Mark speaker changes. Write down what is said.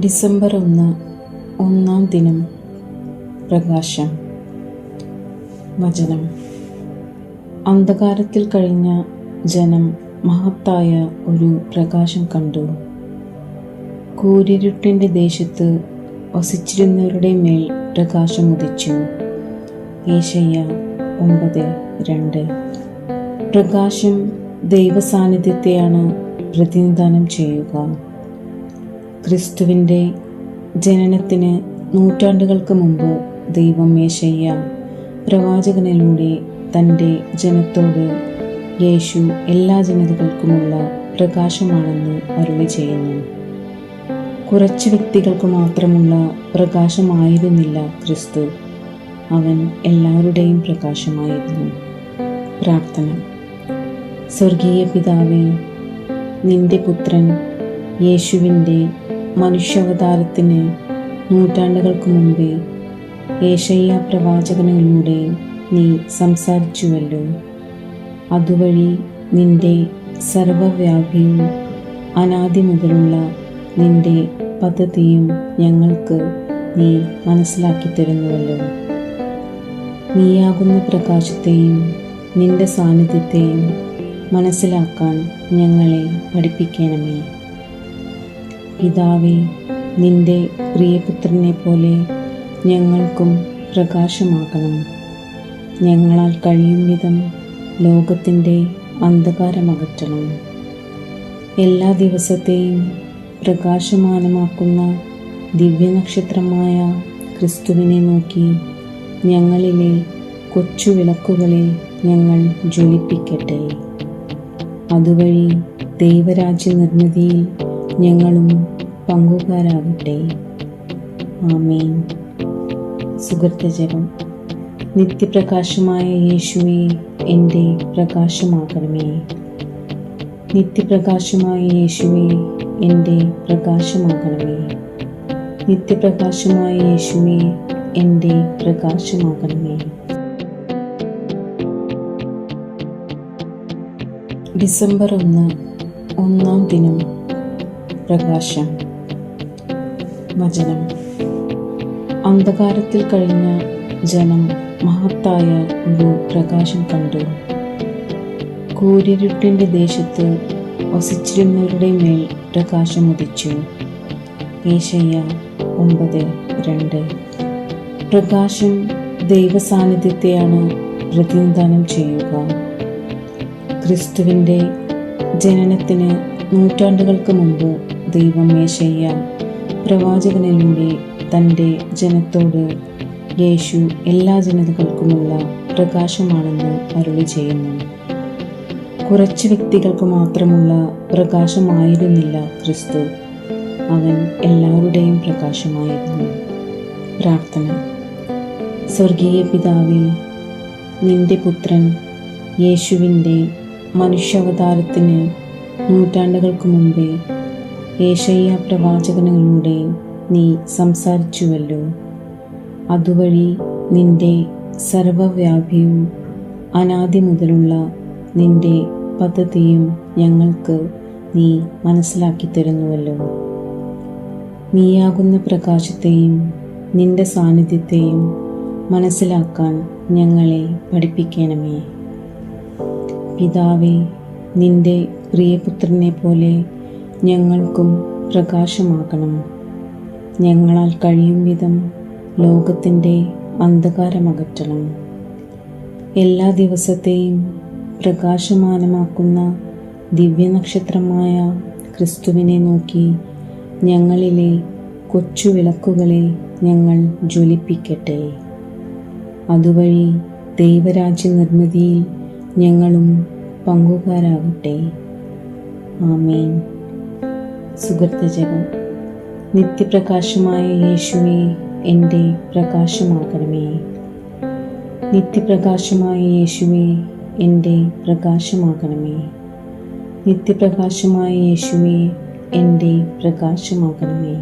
Speaker 1: December ഒന്ന് ഒന്നാം ദിനം. പ്രകാശം. വചനം. അന്ധകാരത്തിൽ കഴിഞ്ഞ ജനം മഹത്തായ ഒരു പ്രകാശം കണ്ടു. കൂരിരുട്ടിന്റെ ദേശത്ത് വസിച്ചിരുന്നവരുടെ മേൽ പ്രകാശം ഉദിച്ചു. ഏശയ്യ ഒമ്പത് രണ്ട്. പ്രകാശം ദൈവസാന്നിധ്യത്തെയാണ് പ്രതിനിധാനം ചെയ്യുക. ക്രിസ്തുവിന്റെ ജനനത്തിന് നൂറ്റാണ്ടുകൾക്ക് മുമ്പ് ദൈവം മേശയ്യ പ്രവാചകനിലൂടെ തന്റെ ജനത്തോട് യേശു എല്ലാ ജനതകൾക്കുമുള്ള പ്രകാശമാണെന്ന് അരുളി ചെയ്യുന്നു. കുറച്ച് വ്യക്തികൾക്ക് മാത്രമുള്ള പ്രകാശമായിരുന്നില്ല ക്രിസ്തു. അവൻ എല്ലാവരുടെയും പ്രകാശമായിരുന്നു. പ്രാർത്ഥന. സ്വർഗീയ പിതാവേ നിന്റെ പുത്രൻ യേശുവിന്റെ മനുഷ്യാവതാരത്തിന് നൂറ്റാണ്ടുകൾക്ക് മുമ്പേ ഏഷയ്യ പ്രവാചകനിലൂടെ നീ സംസാരിച്ചുവല്ലോ. അതുവഴി നിന്റെ സർവവ്യാപിയും അനാദി മുതലുള്ള നിന്റെ പദ്ധതിയും ഞങ്ങൾക്ക് നീ മനസ്സിലാക്കി തരുന്നുവല്ലോ. നീയാകുന്ന പ്രകാശത്തെയും നിന്റെ സാന്നിധ്യത്തെയും മനസ്സിലാക്കാൻ ഞങ്ങളെ പഠിപ്പിക്കണമേ. പിതാവേ നിന്റെ പ്രിയപുത്രനെ പോലെ ഞങ്ങൾക്കും പ്രകാശമാകണം. ഞങ്ങളാൽ കഴിയും വിധം ലോകത്തിന്റെ അന്ധകാരമകറ്റണം. എല്ലാ ദിവസത്തെയും പ്രകാശമാനമാക്കുന്ന ദിവ്യനക്ഷത്രമായ ക്രിസ്തുവിനെ നോക്കി ഞങ്ങളിലെ കൊച്ചു വിളക്കുകളെ ഞങ്ങൾ ജ്വലിപ്പിക്കട്ടെ. അതുവഴി ദൈവരാജ്യ നിർമ്മിതിയിൽ ഞങ്ങളും പങ്കുകാരാകട്ടെ. ആമേൻ. സുഹൃത്തജപം നിത്യപ്രകാശമായ യേശുവെ എന്റെ പ്രകാശമാകണമേ. നിത്യപ്രകാശമായ യേശുവെ എന്റെ പ്രകാശമാകണമേ. നിത്യപ്രകാശമായ യേശുവെ എന്റെ പ്രകാശമാകണമേ. ഡിസംബർ ഒന്ന് ഒന്നാം ദിനം പ്രകാശം. വചനം. അന്ധകാരത്തിൽ കഴിഞ്ഞ ജനം മഹത്തായ ഒരു പ്രകാശം കണ്ടു. കൂരിരുട്ടിന്റെ ദേശത്ത് വസിച്ചിരുന്നവരുടെ മേൽ പ്രകാശം ഉദിച്ചു. ഏശയ്യ ഒമ്പത് രണ്ട്. പ്രകാശം ദൈവസാന്നിധ്യത്തെയാണ് പ്രതിനിധാനം ചെയ്യുക. ക്രിസ്തുവിന്റെ ജനനത്തിന് നൂറ്റാണ്ടുകൾക്ക് മുമ്പ് ദൈവം മേശയ്യ പ്രവാചകനിലൂടെ തന്റെ ജനത്തോട് യേശു എല്ലാ ജനതകൾക്കുമുള്ള പ്രകാശമാണെന്ന് അരുളി ചെയ്യുന്നു. കുറച്ച് വ്യക്തികൾക്ക് മാത്രമുള്ള പ്രകാശമായിരുന്നില്ല ക്രിസ്തു. അവൻ എല്ലാവരുടെയും പ്രകാശമായിരുന്നു. പ്രാർത്ഥന. സ്വർഗീയ പിതാവേ നിന്റെ പുത്രൻ യേശുവിന്റെ മനുഷ്യാവതാരത്തിന് നൂറ്റാണ്ടുകൾക്ക് മുമ്പേ ഏഷയ്യ പ്രവാചകനിലൂടെ നീ സംസാരിച്ചുവല്ലോ. അതുവഴി നിന്റെ സർവവ്യാപിയും അനാദി മുതലുള്ള നിന്റെ പദ്ധതിയും ഞങ്ങൾക്ക് നീ മനസ്സിലാക്കി തരുന്നുവല്ലോ. നീയാകുന്ന പ്രകാശത്തെയും നിന്റെ സാന്നിധ്യത്തെയും മനസ്സിലാക്കാൻ ഞങ്ങളെ പഠിപ്പിക്കണമേ. പിതാവേ നിന്റെ പ്രിയപുത്രനെ പോലെ ഞങ്ങൾക്കും പ്രകാശമാകണം. ഞങ്ങളാൽ കഴിയും വിധം ലോകത്തിന്റെ അന്ധകാരമകറ്റണം. എല്ലാ ദിവസത്തെയും പ്രകാശമാനമാക്കുന്ന ദിവ്യനക്ഷത്രമായ ക്രിസ്തുവിനെ നോക്കി ഞങ്ങളിലെ കൊച്ചു വിളക്കുകളെ ഞങ്ങൾ ജ്വലിപ്പിക്കട്ടെ. അതുവഴി ദൈവരാജ്യ നിർമ്മിതിയിൽ ഞങ്ങളും പങ്കുകാരാകട്ടെ. ആമേൻ. സുഹൃത്തജപം നിത്യപ്രകാശമായ യേശുവെ എന്റെ പ്രകാശമാകണമേ നിത്യപ്രകാശമായ യേശുവെ എന്റെ പ്രകാശമാകണമേ നിത്യപ്രകാശമായ യേശുവെ എന്റെ പ്രകാശമാകണമേ